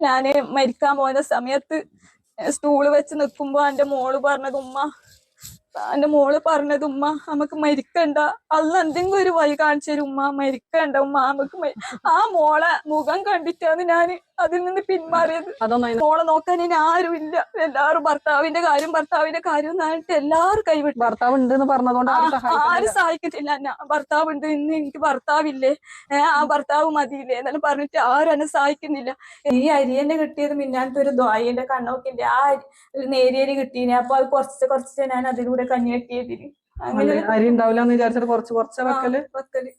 ഞാൻ മരിക്കാൻ പോയ സമയത്ത് സ്റ്റൂൾ വെച്ച് നിൽക്കുമ്പോ എന്റെ മോൾ പറഞ്ഞത് ഉമ്മ എന്റെ മോൾ പറഞ്ഞത് ഉമ്മ നമുക്ക് മരിക്കണ്ട. അല്ല എന്തെങ്കിലും ഒരു വഴി കാണിച്ചു തരും. ഉമ്മ മരിക്കണ്ട. ഉമ്മ നമുക്ക് ആ മോളെ മുഖം കണ്ടിട്ടാണ് ഞാൻ അതിൽ നിന്ന് പിന്മാറിയത്. മോളെ നോക്കാൻ ഇനി ആരുമില്ല. എല്ലാവരും ഭർത്താവിന്റെ കാര്യം ഭർത്താവിന്റെ കാര്യം എന്നായിട്ട് എല്ലാവരും കൈവിട്ടു. ഭർത്താവ് ഉണ്ട് എന്ന് പറഞ്ഞതുകൊണ്ട് ആരും ആരും. സഹായിക്കത്തില്ല. ഭർത്താവ് ഉണ്ട് ഇന്ന് എനിക്ക് ഭർത്താവില്ലേ? ആ ഭർത്താവ് മതിയില്ലേ? എന്നാലും പറഞ്ഞിട്ട് ആരും എന്നെ സഹായിക്കുന്നില്ല. ഈ അരി തന്നെ കിട്ടിയത് മിന്നാലത്തെ ഒരു ദ്വായിന്റെ കണ്ണോക്കിന്റെ ആ നേരിയരി കിട്ടീനെ. അപ്പൊ അത് കുറച്ച് കുറച്ച് ഞാൻ അതിലൂടെ കഞ്ഞി കെട്ടിയതിന്. അങ്ങനെ അരി- ഉണ്ടാവില്ല എന്ന് വിചാരിച്ചിട്ട് കുറച്ച് കുറച്ച് വെക്കൽ? വെക്കൽ.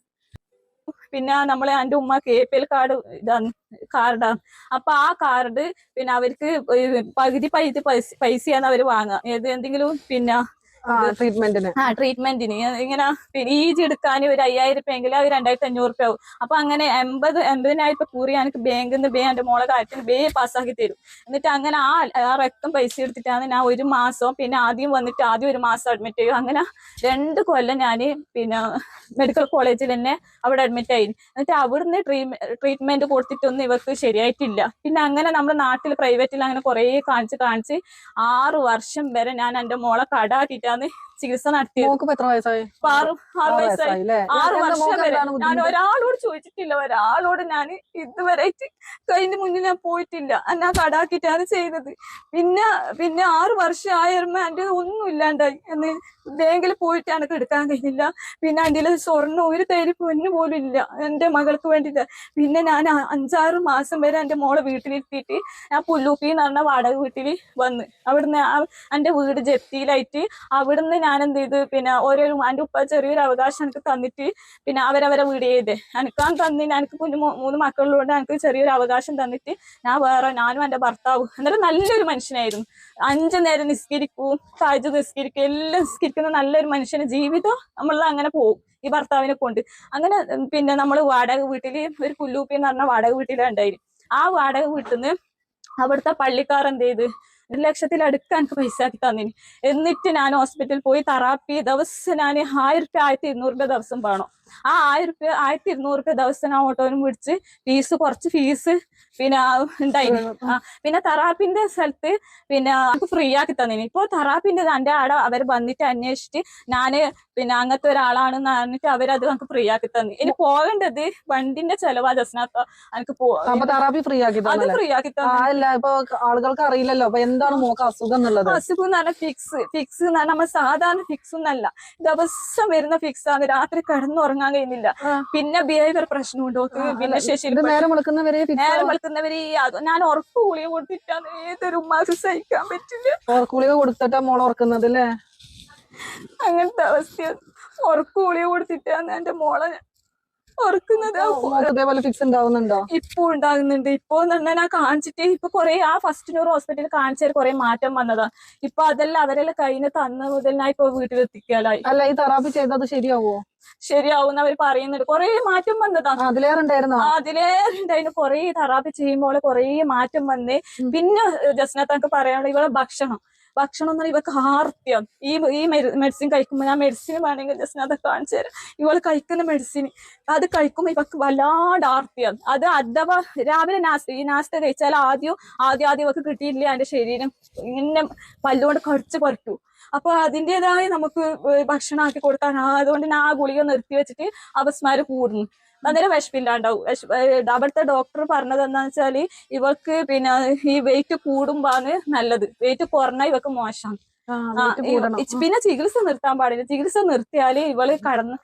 പിന്നെ നമ്മളെ എന്റെ ഉമ്മ കെ പി എൽ കാർഡ് ഇതാണ്. കാർഡാണ് അപ്പൊ ആ കാർഡ് പിന്നെ അവർക്ക് പകുതി പൈസ പൈസ പൈസയാണ് അവർ വാങ്ങുക ഏത് എന്തെങ്കിലും പിന്നെ ട്രീറ്റ്മെന്റിന് ആ ട്രീറ്റ്മെന്റിന് ഇങ്ങനെ പിന്നെ ഈ ജി എടുക്കാൻ ഒരു അയ്യായിരം രൂപ എങ്കിൽ അത് രണ്ടായിരത്തി അഞ്ഞൂറ് രൂപ ആവും. അപ്പൊ അങ്ങനെ എൺപത് എൺപതിനായിരം രൂപ കൂറി എനിക്ക് ബാങ്കിൽ നിന്ന് ബേ എന്റെ മോളെ കാര്യത്തിന് ബേ പാസ്സാക്കി തരും. എന്നിട്ട് അങ്ങനെ ആ ആ റക്കം പൈസ എടുത്തിട്ടാണ് ഞാൻ ഒരു മാസം പിന്നെ ആദ്യം വന്നിട്ട് ആദ്യം ഒരു മാസം അഡ്മിറ്റ് ചെയ്യും. അങ്ങനെ രണ്ട് കൊല്ലം ഞാൻ പിന്നെ മെഡിക്കൽ കോളേജിൽ തന്നെ അവിടെ അഡ്മിറ്റ് ആയി. എന്നിട്ട് അവിടുന്ന് ട്രീറ്റ്മെന്റ് കൊടുത്തിട്ടൊന്നും ഇവർക്ക് ശരിയായിട്ടില്ല. പിന്നെ അങ്ങനെ നമ്മുടെ നാട്ടിൽ പ്രൈവറ്റിൽ അങ്ങനെ കുറേ കാണിച്ച് കാണിച്ച് ആറ് വർഷം വരെ ഞാൻ എന്റെ മോളെ കടാക്കിയിട്ടാണ് ചികിത്സ നടത്തിയത്. മോക്ക് എത്ര വയസ്സായി? ആറ് ആറ് വയസ്സായി. ആറ് വർഷം വരെ. ഞാൻ ഒരാളോട് ചോദിച്ചിട്ടില്ല. ഒരാളോട് ഞാൻ ഇതുവരെ കഴിഞ്ഞ മുന്നിൽ ഞാൻ പോയിട്ടില്ല. ഞാൻ കടാക്കിട്ടാണ് ചെയ്തത്. പിന്നെ പിന്നെ ആറു വർഷം ആയിരുമ്പോ എന്റെ ഒന്നും ഇല്ലാണ്ടായി. എന്ന് ബാങ്കിൽ പോയിട്ട് എനിക്ക് എടുക്കാൻ കഴിഞ്ഞില്ല. പിന്നെ എന്റെ സ്വർണം ഒരു തേര് പൊന്നു പോലും ഇല്ല. എന്റെ മകൾക്ക് വേണ്ടിയിട്ട്. പിന്നെ ഞാൻ അഞ്ചാറ് മാസം വരെ എന്റെ മോളെ വീട്ടിലിരുത്തിയിട്ട് ഞാൻ പുല്ലൂപ്പി എന്ന് പറഞ്ഞ വാടക വീട്ടിൽ വന്ന്. അവിടുന്ന് എന്റെ വീട് ജപ്തിയിലായിട്ട് അവിടുന്ന് ഞാൻ എന്ത് ചെയ്ത് പിന്നെ ഓരോ എന്റെ ഉപ്പ ചെറിയൊരു അവകാശം എനിക്ക് തന്നിട്ട് പിന്നെ അവരവരെ വീട് ചെയ്ത്. എനിക്കാൻ തന്നി എനിക്ക് കുഞ്ഞു മൂന്ന് മക്കളിലൂടെ എനിക്ക് ചെറിയൊരു അവകാശം തന്നിട്ട് ഞാൻ വേറെ ഞാനും എന്റെ ഭർത്താവും എന്നിട്ട് നല്ലൊരു മനുഷ്യനായിരുന്നു. അഞ്ചു നേരം നിസ്കരിക്കും താഴ്ച നിസ്കരിക്കും എല്ലാം നിസ്കരിക്കുന്ന നല്ലൊരു മനുഷ്യന് ജീവിതം നമ്മൾ അങ്ങനെ പോകും ഈ ഭർത്താവിനെ കൊണ്ട്. അങ്ങനെ പിന്നെ നമ്മൾ വാടക വീട്ടിൽ ഒരു പുല്ലൂപ്പി എന്ന് പറഞ്ഞ വാടക വീട്ടിലുണ്ടായിരുന്നു ആ വാടക വീട്ടിൽ നിന്ന് അവിടുത്തെ പള്ളിക്കാർ എന്ത് ചെയ്ത് ഒരു ലക്ഷത്തിൽ അടുക്കാൻ പൈസ ആക്കി തന്നിന്. എന്നിട്ട് ഞാൻ ഹോസ്പിറ്റലിൽ പോയി. തെറാപ്പി ദിവസം ഞാൻ ആയിരത്തി ആയിരത്തി ഇരുന്നൂറിന്റെ ദിവസം വേണം. ആ ആയിരം റുപ്യ ആയിരത്തി ഇരുന്നൂറ് രൂപ ദിവസം ആ ഓട്ടോനും പിടിച്ച് ഫീസ് കുറച്ച് ഫീസ് പിന്നെ ഉണ്ടായി പിന്നെ തെറാപ്പിന്റെ സ്ഥലത്ത് പിന്നെ നമുക്ക് ഫ്രീ ആക്കി തന്നിന്. ഇപ്പൊ തെറാപ്പിന്റെ എന്റെ ആടെ അവർ വന്നിട്ട് അന്വേഷിച്ചിട്ട് ഞാൻ പിന്നെ അങ്ങനത്തെ ഒരാളാണെന്ന് പറഞ്ഞിട്ട് അവരത് നമുക്ക് ഫ്രീ ആക്കി തന്നു. ഇനി പോകേണ്ടത് വണ്ടിന്റെ ചെലവാ ജസ്നാത്ത എനിക്ക് തെറാപ്പി ഫ്രീ ആക്കി അത് ഫ്രീ ആക്കി ഇപ്പൊ ആളുകൾക്ക് അറിയില്ലല്ലോ. അപ്പൊ എന്താണ് അസുഖം എന്നുള്ളത്? അസുഖം എന്ന് പറഞ്ഞാൽ ഫിക്സ് ഫിക്സ് എന്ന് പറഞ്ഞാൽ നമ്മൾ സാധാരണ ഫിക്സ് ഒന്നല്ല. ദിവസം വരുന്ന ഫിക്സ് ആണ്. രാത്രി കിടന്നുറങ്ങാൻ കഴിയുന്നില്ല. പിന്നെ ബിഹേവിയർ പ്രശ്നമുണ്ട്. ഓക്ക് ഭിന്നശേഷിയിൽ ഇത് നേരം വിളിക്കുന്നവരെ നേരം വിളിക്കുന്നവരെ ഞാൻ ഉറപ്പ് ഗുളിക കൊടുത്തിട്ടാണ് ഏതൊരു ഉമ്മാക്ക് സഹിക്കാൻ പറ്റില്ല. ഗുളിക കൊടുത്തിട്ടാ മോളെ ഉറക്കുന്നത് അല്ലേ അങ്ങനത്തെ അവസ്ഥ ഉറപ്പ് ഗുളിക കൊടുത്തിട്ടാണ് എന്റെ മോളെ ഓർക്കുന്നത് മോക്ക് ഇതേപോലെ ഫിക്സ് ഉണ്ടാവുന്നുണ്ടോ? ഇപ്പൊ ഉണ്ടാകുന്നുണ്ട്. ഇപ്പൊ എന്ന് ഞാൻ കാണിച്ചിട്ട് ഇപ്പൊ കൊറേ ആ ഫസ്റ്റ് നൂറ് ഹോസ്പിറ്റലിൽ കാണിച്ചാൽ കുറെ മാറ്റം വന്നതാ. ഇപ്പൊ അതെല്ലാം അവരെല്ലാം കയ്യിന് തന്ന മുതൽ ഞാൻ ഇപ്പൊ വീട്ടിലെത്തിക്കാലായി അല്ല ഈ തെറാപ്പി ചെയ്തത് ശരിയാവോ? ശരിയാവുന്ന അവർ പറയുന്നുണ്ട്. കൊറേ മാറ്റം വന്നതാ. അതിലേറെ ഉണ്ടായിരുന്നോ? അതിലേറെ ഉണ്ടായിരുന്നു. കൊറേ തെറാപ്പി ചെയ്യുമ്പോൾ കൊറേ മാറ്റം വന്നേ. പിന്നെ ജസ്നത്താക്ക് പറയാനുള്ള ഇവളെ ഭക്ഷണം. ഭക്ഷണം എന്ന് ഇവക്ക് ആർത്തിയാണ് ഈ ഈ മെഡിസിൻ കഴിക്കുമ്പോൾ ഞാൻ മെഡിസിൻ വേണമെങ്കിൽ ജസ്നത്ത കാണിച്ചു തരാം. ഇവൾ കഴിക്കുന്ന മെഡിസിൻ അത് കഴിക്കുമ്പോൾ ഇവക്ക് വല്ലാണ്ട് ആർത്തിയാണ് അത് അഥവാ രാവിലെ നാസ്ത ഈ നാസ്ത കഴിച്ചാൽ ആദ്യം ആദ്യം ആദ്യം ഇവക്ക് കിട്ടിയില്ല എന്റെ ശരീരം ഇങ്ങനെ പല്ലുകൊണ്ട് കുറച്ച് പരട്ടു അപ്പൊ അതിന്റെതായ നമുക്ക് ഭക്ഷണം ആക്കി കൊടുക്കാൻ. അതുകൊണ്ട് ഞാൻ ആ ഗുളിക നിർത്തി വെച്ചിട്ട് അപസ്മാരം കൂടുന്നു. അന്നേരം വിഷമില്ലാണ്ടാവും. അവിടുത്തെ ഡോക്ടർ പറഞ്ഞത് എന്താന്ന് വെച്ചാൽ ഇവൾക്ക് പിന്നെ ഈ വെയിറ്റ് കൂടുമ്പാണ് നല്ലത്. വെയിറ്റ് കുറഞ്ഞ ഇവക്ക് മോശമാണ് പിന്നെ ചികിത്സ നിർത്താൻ പാടില്ല. ചികിത്സ നിർത്തിയാൽ ഇവൾ കടന്ന്.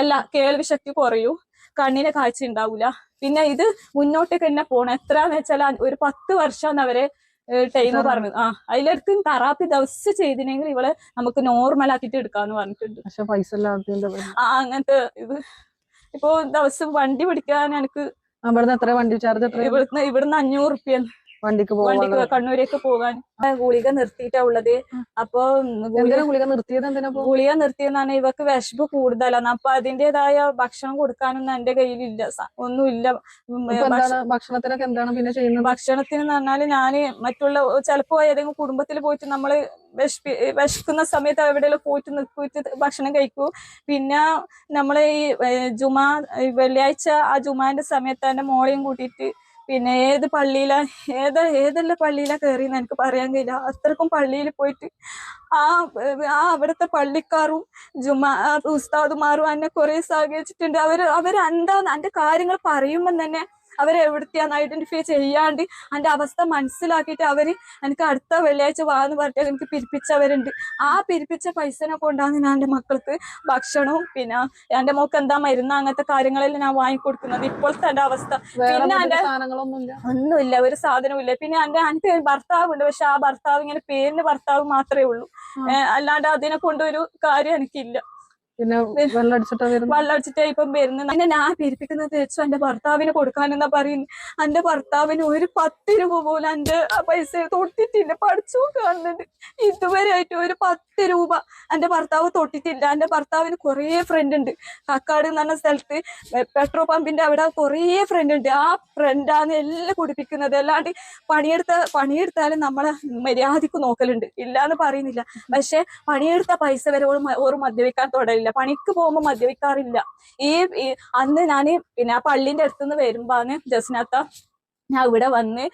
അല്ല കേൾവി ശക്തി കുറയൂ. കണ്ണിന് കാഴ്ച ഉണ്ടാവൂല. പിന്നെ ഇത് മുന്നോട്ടേക്ക് തന്നെ പോണം. എത്രന്ന് വെച്ചാൽ ഒരു പത്ത് വർഷം അവരെ ടൈം. പറഞ്ഞു ആ അതിലെടുത്ത് തെറാപ്പി ദിവസം ചെയ്തിനെങ്കിൽ ഇവളെ നമുക്ക് നോർമൽ ആക്കിയിട്ട് എടുക്കാന്ന് പറഞ്ഞിട്ടുണ്ട്. പക്ഷെ പൈസ ആ അങ്ങനത്തെ ഇത്. ഇപ്പൊ ദിവസം വണ്ടി പിടിക്കാൻ എനിക്ക് അവിടുന്ന് എത്ര വണ്ടി ചാർജ് ഇവിടുന്ന് ഇവിടുന്ന് അഞ്ഞൂറ് റുപ്യ വണ്ടിക്ക് വണ്ടിക്ക് കണ്ണൂരേക്ക് പോകാൻ. ഗുളിക നിർത്തിയിട്ടാ ഉള്ളത്. അപ്പൊ ഗുളിക നിർത്തിയത്? എന്തിനാ ഗുളിക നിർത്തിയെന്നാണ് ഇവക്ക് വിശപ്പ് കൂടുതലാണ് അപ്പൊ അതിന്റേതായ ഭക്ഷണം കൊടുക്കാനൊന്നും എന്റെ കയ്യിലില്ല. ഇല്ല ഒന്നുമില്ല. ഭക്ഷണത്തിനൊക്കെ എന്താണ് പിന്നെ ചെയ്യുന്നത്? ഭക്ഷണത്തിന് പറഞ്ഞാൽ ഞാൻ മറ്റുള്ള ചിലപ്പോ ഏതെങ്കിലും കുടുംബത്തിൽ പോയിട്ട് നമ്മൾ വിശപ്പി വിശക്കുന്ന സമയത്ത് എവിടെയെല്ലാം പോയിട്ട് നിൽക്കിട്ട് ഭക്ഷണം കഴിക്കൂ. പിന്നെ നമ്മളെ ഈ ജുമാ വെള്ളിയാഴ്ച ആ ജുമാന്റെ സമയത്ത് എന്റെ മോളെയും കൂട്ടിയിട്ട് പിന്നെ ഏത് പള്ളിയിലാ ഏതാ ഏതെല്ലാം പള്ളിയിലാ കയറിയെന്ന് എനിക്ക് പറയാൻ കഴിയില്ല. അത്രക്കും പള്ളിയിൽ പോയിട്ട് ആ ആ അവിടുത്തെ പള്ളിക്കാരും ജുമാ ഉസ്താദുമാറും എന്നെ കുറെ സഹകരിച്ചിട്ടുണ്ട്. അവർ അവർ എന്താ എന്റെ കാര്യങ്ങൾ പറയുമ്പം തന്നെ അവരെ എവിടുത്തെയാണ് ഐഡന്റിഫൈ ചെയ്യാണ്ട് എന്റെ അവസ്ഥ മനസ്സിലാക്കിയിട്ട് അവർ എനിക്ക് അടുത്ത വെള്ളിയാഴ്ച വാന്ന് പറഞ്ഞിട്ട് എനിക്ക് പിരിപ്പിച്ചവരുണ്ട്. ആ പിരിപ്പിച്ച പൈസനെ കൊണ്ടാണ് ഞാൻ എന്റെ മക്കൾക്ക് ഭക്ഷണവും പിന്നെ എന്റെ മോക്ക് എന്താ മരുന്ന് അങ്ങനത്തെ കാര്യങ്ങളെല്ലാം ഞാൻ വാങ്ങിക്കൊടുക്കുന്നത്. ഇപ്പോഴത്തെ എന്റെ അവസ്ഥ. പിന്നെ എന്റെ ഒന്നുമില്ല ഒരു സാധനവും ഇല്ല. പിന്നെ എന്റെ എനിക്ക് ഭർത്താവുണ്ട് പക്ഷെ ആ ഭർത്താവ് ഇങ്ങനെ പേരിന് ഭർത്താവ് മാത്രമേ ഉള്ളൂ. അല്ലാണ്ട് അതിനെ കൊണ്ടൊരു കാര്യം എനിക്കില്ല. പിന്നെ വെള്ളം അടിച്ചിട്ടാ വരുന്നത് വെള്ളടിച്ചിട്ട് ഇപ്പം വരുന്നത് പിന്നെ ഞാൻ പേരിപ്പിക്കുന്നത് വെച്ചു എന്റെ ഭർത്താവിന് കൊടുക്കാനെന്നാ പറയുന്നത് എന്റെ ഭർത്താവിന് ഒരു പത്ത് രൂപ പോലും എന്റെ പൈസ തൊട്ടിട്ടില്ല. പഠിച്ചു കാണുന്നുണ്ട് ഇതുവരെ ആയിട്ട് ഒരു പത്ത് രൂപ എന്റെ ഭർത്താവ് തൊട്ടിട്ടില്ല. എന്റെ ഭർത്താവിന് കുറേ ഫ്രണ്ട് ഉണ്ട്. കക്കാട് എന്ന് പറഞ്ഞ സ്ഥലത്ത് പെട്രോൾ പമ്പിന്റെ അവിടെ കുറേ ഫ്രണ്ട് ഉണ്ട്. ആ ഫ്രണ്ടാണ് എല്ലാം കുടിപ്പിക്കുന്നത്. അല്ലാണ്ട് പണിയെടുത്ത പണിയെടുത്താലും നമ്മളെ മര്യാദയ്ക്ക് നോക്കലുണ്ട്. ഇല്ലാന്ന് പറയുന്നില്ല. പക്ഷെ പണിയെടുത്ത പൈസ വരെ ഓർ മദ്യപിക്കാൻ ഓറ് മദ്യപിക്കാൻ പണിക്ക് പോകുമ്പോൾ മദ്യപിക്കാറില്ല. ഈ അന്ന് ഞാൻ പിന്നെ ആ പള്ളിന്റെ അടുത്തുനിന്ന് വരുമ്പോന്ന് ജസ്നത്ത ഞാൻ ഇവിടെ വന്ന്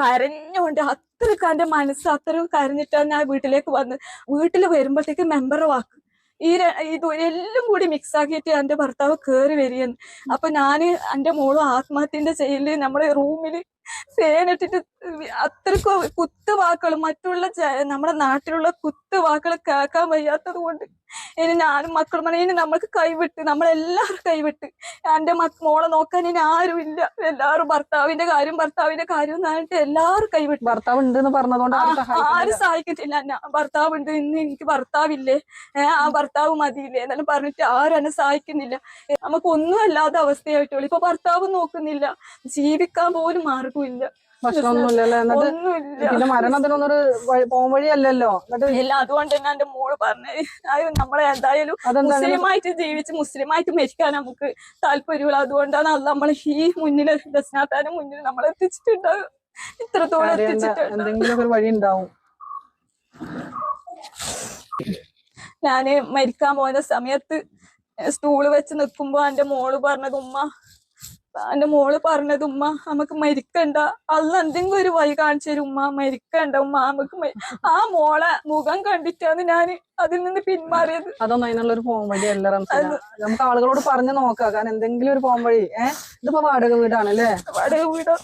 കരഞ്ഞുകൊണ്ട് അത്രയ്ക്ക് എന്റെ മനസ്സ് അത്രയും കരഞ്ഞിട്ടാണ് ഞാൻ വീട്ടിലേക്ക് വന്ന് വീട്ടിൽ വരുമ്പോഴത്തേക്ക് മെമ്പർ വാക്ക്. ഈ ഇത് എല്ലാം കൂടി മിക്സ് ആക്കിയിട്ട് എന്റെ ഭർത്താവ് കയറി വരികയെന്ന് അപ്പൊ ഞാൻ എന്റെ മോളും ആത്മഹത്യന്റെ ചെയ്യൽ നമ്മുടെ റൂമിൽ ഫേനിട്ടിട്ട് അത്രക്കും കുത്തുവാക്കുകൾ മറ്റുള്ള നമ്മുടെ നാട്ടിലുള്ള കുത്തുവാക്കുകൾ കേൾക്കാൻ വയ്യാത്തത് കൊണ്ട് ഇനി ഞാനും മക്കളും പറഞ്ഞ ഇനി നമ്മൾക്ക് കൈവിട്ട് നമ്മളെല്ലാവരും കൈവിട്ട്. എന്റെ മക്ക മോളെ നോക്കാൻ ഇനി ആരും ഇല്ല. എല്ലാവരും ഭർത്താവിന്റെ കാര്യം ഭർത്താവിന്റെ കാര്യം എന്നിട്ട് എല്ലാവരും കൈവിട്ട്. ഭർത്താവ് ഉണ്ട് എന്ന് പറഞ്ഞതുകൊണ്ട് ആരും. സഹായിക്കത്തില്ല എന്നെ ഭർത്താവ് ഉണ്ട് ഇന്ന് എനിക്ക് ഭർത്താവില്ലേ? ഏഹ് ആ ഭർത്താവ് മതിയില്ലേ? എന്നെല്ലാം പറഞ്ഞിട്ട് ആരും എന്നെ സഹായിക്കുന്നില്ല. നമുക്കൊന്നും അല്ലാത്ത അവസ്ഥയായിട്ടുള്ളൂ ഇപ്പൊ ഭർത്താവ് നോക്കുന്നില്ല. ജീവിക്കാൻ പോലും മാർഗമില്ല ഭക്ഷണമൊന്നുമില്ലല്ലോ എന്നിട്ട് പിന്നെ മരണത്തിനൊന്നൊരു വഴി- വഴിയല്ലല്ലോ ഇല്ല അതുകൊണ്ട് തന്നെ എന്റെ മോൾ പറഞ്ഞത്. നമ്മളെ എന്തായാലും മുസ്ലിമായിട്ട് ജീവിച്ച് മുസ്ലിമായിട്ട് മരിക്കാൻ നമുക്ക് താല്പര്യമുള്ള അതുകൊണ്ടാണ് അത് നമ്മളെ ഈ മുന്നിൽ ദസ്നാഥാന്റെ മുന്നിൽ നമ്മളെ എത്തിച്ചിട്ടുണ്ടാവും ഇത്രത്തോളം എത്തിച്ചിട്ടുണ്ട്. എന്തെങ്കിലും ഒരു വഴി ഉണ്ടാവും. ഞാൻ മരിക്കാൻ പോയ സമയത്ത് സ്റ്റൂൾ വെച്ച് നിൽക്കുമ്പോ എന്റെ മോൾ പറഞ്ഞത് ഉമ്മ എന്റെ മോൾ പറഞ്ഞത് ഉമ്മ നമുക്ക് മരിക്കണ്ട. അല്ല എന്തെങ്കിലും ഒരു വഴി കാണിച്ചു തരും ഉമ്മ മരിക്കണ്ട ഉമ്മ നമുക്ക് ആ മോളെ മുഖം കണ്ടിട്ടാണ് ഞാൻ അതിൽ നിന്ന് പിന്മാറിയത്. അതൊന്നും അതിനുള്ള ഒരു പോം അല്ല നമുക്ക് ആളുകളോട് പറഞ്ഞു നോക്കാം കാരണം എന്തെങ്കിലും ഒരു പോം വഴി. ഏഹ് ഇതിപ്പോ വാടക വീടാണ് അല്ലേ? വാടക വീട്.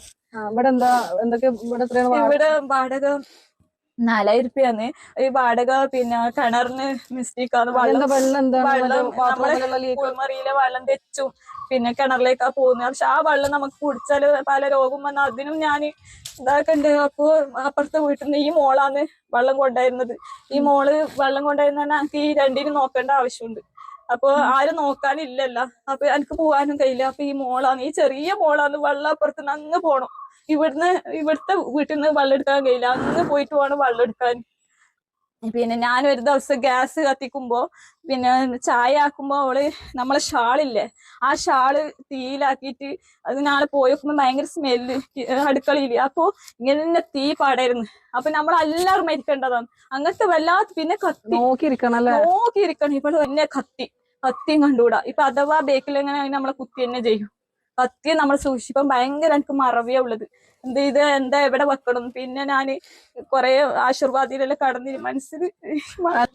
ഇവിടെ എന്താ എന്തൊക്കെ ഇവിടെ ഇവിടെ വാടക നാലായിരം റുപ്യാന്ന് ഈ വാടക പിന്നെ കിണറിന് മിസ്റ്റേക്കാണ് വെള്ളം വെള്ളം വെള്ളം ലീക്ക് വെള്ളം തെച്ചും. പിന്നെ കിണറിലേക്കാ പോകുന്നത് പക്ഷെ ആ വെള്ളം നമുക്ക് കുടിച്ചാൽ പല രോഗം വന്ന അതിനും ഞാൻ ഇതാക്കണ്ട്. അപ്പോ അപ്പുറത്തെ വീട്ടിൽ നിന്ന് ഈ മോളാണ് വെള്ളം കൊണ്ടായിരുന്നത്. ഈ മോൾ വെള്ളം കൊണ്ടായിരുന്ന എനിക്ക് ഈ രണ്ടിനും നോക്കേണ്ട ആവശ്യമുണ്ട്. അപ്പൊ ആരും നോക്കാനില്ലല്ല. അപ്പൊ എനിക്ക് പോകാനും കഴിയില്ല. അപ്പൊ ഈ മോളാണ് ഈ ചെറിയ മോളാണ് വെള്ളം അപ്പുറത്ത് അങ്ങ് പോണം. ഇവിടുന്ന് ഇവിടുത്തെ വീട്ടിൽ നിന്ന് വെള്ളം എടുക്കാൻ കഴിയില്ല. അങ്ങ് പോയിട്ട് വേണം വെള്ളം എടുക്കാൻ പിന്നെ ഞാൻ ഒരു ദിവസം ഗ്യാസ് കത്തിക്കുമ്പോ പിന്നെ ചായ ആക്കുമ്പോ അവൾ നമ്മളെ ഷാളില്ലേ ആ ഷാൾ തീയിലാക്കിയിട്ട് അത് നാളെ പോയി നോക്കുമ്പോ ഭയങ്കര സ്മെല്ല് അടുക്കളയിൽ. അപ്പൊ ഇങ്ങനെ തന്നെ തീ പാടായിരുന്നു അപ്പൊ നമ്മൾ എല്ലാവരും മരിക്കേണ്ടതാണ്. അങ്ങനത്തെ വല്ലാത്ത പിന്നെ കത്തി. നോക്കിയിരിക്കണം അല്ലേ നോക്കിയിരിക്കണം. ഇവൾ തന്നെ കത്തി. കത്തിയും കണ്ടുകൂടാ ഇപ്പൊ അഥവാ ബേക്കിൽ എങ്ങനെ നമ്മളെ കുത്തി തന്നെ ചെയ്യും. കത്തി നമ്മൾ സൂക്ഷിപ്പം ഭയങ്കര എനിക്ക് മറവിയാ ഉള്ളത്. എന്ത് ഇത് എന്താ എവിടെ വെക്കണം? പിന്നെ ഞാൻ കൊറേ ആശീർവാദിയിലെല്ലാം കടന്നി മനസ്സിൽ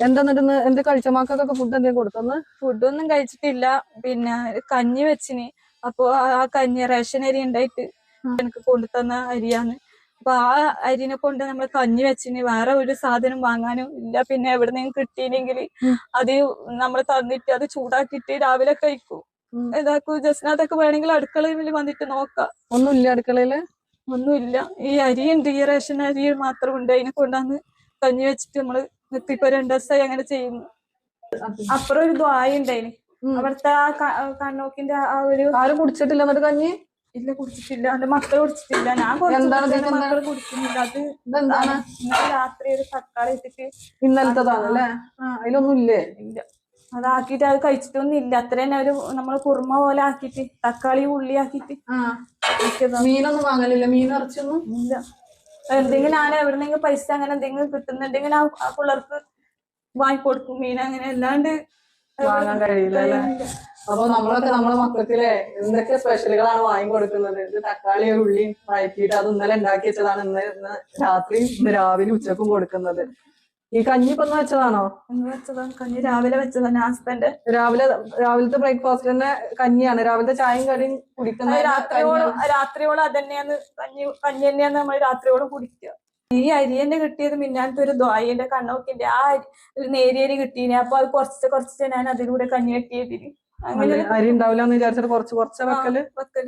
എന്താന്നിട്ട് എന്ത് കഴിച്ച? മക്കൾക്കൊക്കെ ഫുഡ് എന്തെങ്കിലും കൊടുത്തൊന്ന് ഫുഡൊന്നും കഴിച്ചിട്ടില്ല. പിന്നെ കഞ്ഞി വെച്ചിന്. അപ്പോ ആ കഞ്ഞി റേഷൻ അരി ഉണ്ടായിട്ട് എനിക്ക് കൊണ്ടുതന്ന അരിയാണ്. അപ്പൊ ആ അരിനെ കൊണ്ട് നമ്മൾ കഞ്ഞി വെച്ചിന്. വേറെ ഒരു സാധനം വാങ്ങാനും ഇല്ല. പിന്നെ എവിടെ എവിടെന്നെങ്കിലും കിട്ടിയില്ലെങ്കിൽ. അത് നമ്മൾ തന്നിട്ട് അത് ചൂടാക്കിയിട്ട് രാവിലെ കഴിക്കും. ഇതാക്കൂ ജസ്നാഥൊക്കെ വേണമെങ്കിൽ അടുക്കളയിൽ വന്നിട്ട് നോക്കാം. ഒന്നുമില്ല അടുക്കളയിൽ? ഒന്നുമില്ല. ഈ അരിയുണ്ട് ഈ റേഷൻ അരി മാത്രമുണ്ട്. അതിനെ കൊണ്ടാന്ന് കഞ്ഞി വെച്ചിട്ട് നമ്മൾ ഇപ്പൊ രണ്ടു ദിവസമായി അങ്ങനെ ചെയ്യുന്നു. അപ്പുറം ഒരു ദ്വായ ഉണ്ടായിന്. അവിടുത്തെ ആ കണ്ണോക്കിന്റെ ആ ഒരു ആരും കുടിച്ചിട്ടില്ല എന്നിട്ട് കഞ്ഞി? ഇല്ല കുടിച്ചിട്ടില്ല. എന്റെ മക്കൾ കുടിച്ചിട്ടില്ല. ഞാൻ മക്കൾ കുടിക്കുന്നില്ല. അത് ഇന്നലെ രാത്രി ഒരു തക്കാളി ഇട്ടിട്ട് ഇന്നലത്തതാണ് അല്ലേ അതിലൊന്നും ഇല്ലേ? ഇല്ല. അതാക്കിയിട്ട് അത് കഴിച്ചിട്ടൊന്നും ഇല്ല അത്ര തന്നെ അവർ നമ്മൾ കുറുമ പോലെ ആക്കിട്ട് തക്കാളി ഉള്ളി ആക്കിട്ട് മീനൊന്നും വാങ്ങലില്ല. മീൻ ഇറച്ചൊന്നും ഇല്ല. എന്തെങ്കിലും ആന എവിടെന്നെങ്കിലും പൈസ അങ്ങനെ എന്തെങ്കിലും കിട്ടുന്നുണ്ടെങ്കിൽ ആ പിള്ളേർക്ക് വാങ്ങിക്കൊടുക്കും മീൻ അങ്ങനെ അല്ലാണ്ട് വാങ്ങാൻ കഴിയില്ല അല്ലേ? അപ്പൊ നമ്മളൊക്കെ നമ്മളെ മക്കൾക്കില്ലേ എന്തൊക്കെ സ്പെഷ്യലുകളാണ് വാങ്ങി കൊടുക്കുന്നത്? ഇത് തക്കാളി ഉള്ളിയും വഴറ്റിയിട്ട് അത് ഇന്നലെ ഉണ്ടാക്കി വെച്ചതാണ് ഇന്ന് ഇന്ന് രാത്രി ഇന്ന് രാവിലെ ഉച്ചക്കും കൊടുക്കുന്നത്. ഈ കഞ്ഞി ഇപ്പൊ വെച്ചതാണോ? എന്ന് വെച്ചതാ. കഞ്ഞി രാവിലെ വെച്ചതാ. നാസ്തന്റെ രാവിലെ രാവിലത്തെ ബ്രേക്ക്ഫാസ്റ്റ് തന്നെ കഞ്ഞിയാണ്. രാവിലത്തെ ചായയും കടിയും കുടിക്കുന്ന രാത്രിയോളം രാത്രിയോളം അതന്നെയാന്ന് കഞ്ഞി കഞ്ഞി തന്നെയാണ് നമ്മൾ രാത്രിയോളം കുടിക്കുക. ഈ അരി തന്നെ കിട്ടിയത് മിന്നാലത്തെ ഒരു ദ്വായിന്റെ കണ്ണോക്കിന്റെ ആ അരി ഒരു നേരിയരി കിട്ടീനെ അപ്പൊ അത് കുറച്ച് കുറച്ച് ഞാൻ അതിലൂടെ കഞ്ഞി കെട്ടിയതിന് അങ്ങനെ അരി ഉണ്ടാവില്ല എന്ന് വിചാരിച്ചിട്ട് കുറച്ച് കുറച്ച് വെക്കൽ? വെക്കൽ.